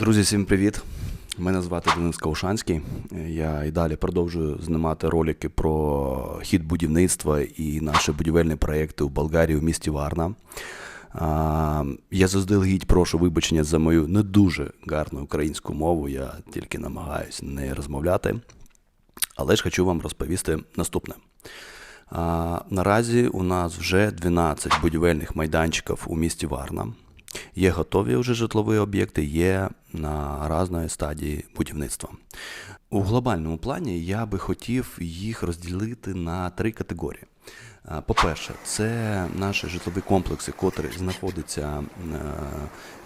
Друзі, всім привіт! Мене звати Денис Каушанський. Я і далі продовжую знімати ролики про хід будівництва і наші будівельні проекти у Болгарії в місті Варна. Я заздалегідь прошу вибачення за мою не дуже гарну українську мову. Я тільки намагаюся не розмовляти. Але ж хочу вам розповісти наступне. Наразі у нас вже 12 будівельних майданчиків у місті Варна. Є готові вже житлові об'єкти, є на разної стадії будівництва. У глобальному плані я би хотів їх розділити на три категорії. По-перше, це наші житлові комплекси, котрі знаходяться е,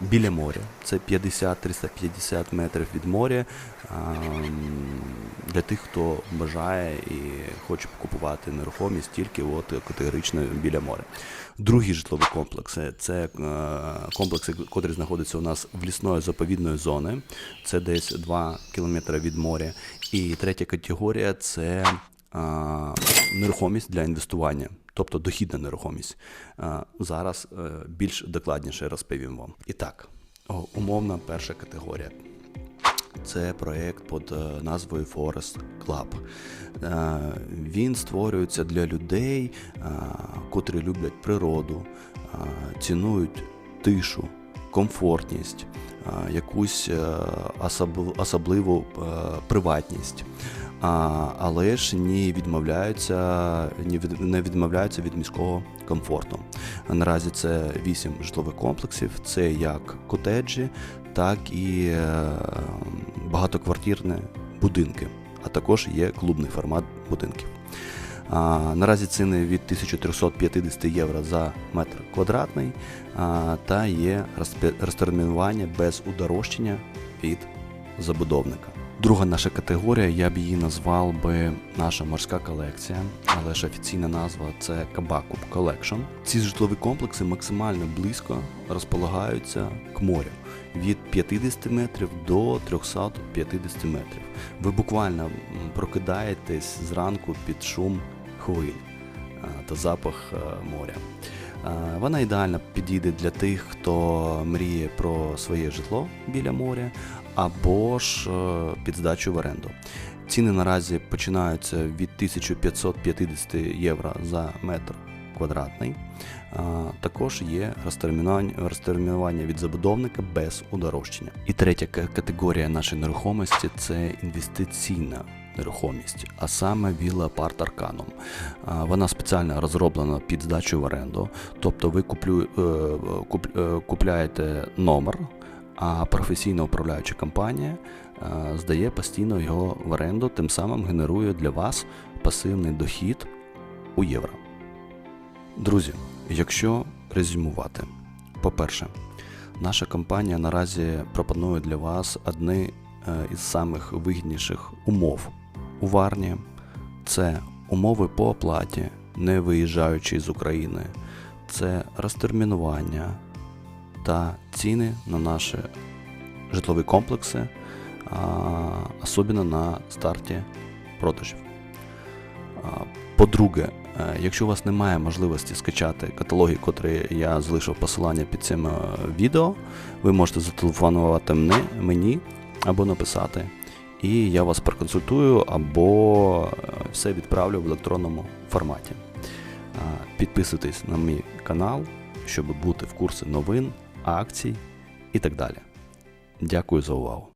біля моря. Це 50-350 метрів від моря. Для тих, хто бажає і хоче купувати нерухомість тільки от категорично біля моря. Другі житлові комплекси це е, комплекси, котрі знаходяться у нас в лісної заповідної зони. Це десь 2 кілометри від моря. І третя категорія це нерухомість для інвестування, тобто дохідна нерухомість. Зараз е, більш докладніше розповім вам. І так, умовна перша категорія. Це проєкт під е, назвою Forest Club. Е, Він створюється для людей, котрі люблять природу, цінують тишу, комфортність, якусь особливу приватність. А, але ж не відмовляються, не від- не відмовляються від міського комфорту. Наразі це вісім житлових комплексів, це як котеджі, так і е, багатоквартирні будинки, а також є клубний формат будинків. А, наразі ціни від 1350 євро за метр квадратний а, та є розтермінування без удорожчання від забудовника. Друга наша категорія, я б її назвав би наша морська колекція, але ж офіційна назва це Кабакуб Collection. Ці житлові комплекси максимально близько розполагаються к морю від 50 метрів до 350 метрів. Ви буквально прокидаєтесь зранку під шум хвиль та запах е, моря. Е, Вона ідеально підійде для тих, хто мріє про своє житло біля моря або ж е, під здачу в оренду. Ціни наразі починаються від 1550 євро за метр квадратний. Е, Також є розтермінування, розтермінування від забудовника без удорожчання. І третя категорія нашої нерухомості це інвестиційна нерухомість, а саме вілла Парт Арканум. Вона спеціально розроблена під здачу в оренду, тобто ви куплю, е, куп- е, купляєте номер, а професійна управляюча компанія е, здає постійно його в оренду, тим самим генерує для вас пасивний дохід у євро. Друзі, якщо резюмувати, по-перше, наша компанія наразі пропонує для вас одні із самих вигідніших умов у Варні. Це умови по оплаті, не виїжджаючи з України, це розтермінування та ціни на наші житлові комплекси, особливо на старті продажів. По-друге, е, якщо у вас немає можливості скачати каталоги, котрі я залишив посилання під цим е, відео, ви можете зателефонувати мені або написати, і я вас проконсультую або е, все відправлю в електронному форматі. Підписуйтесь на мій канал, щоб бути в курсі новин, акцій і так далі. Дякую за увагу.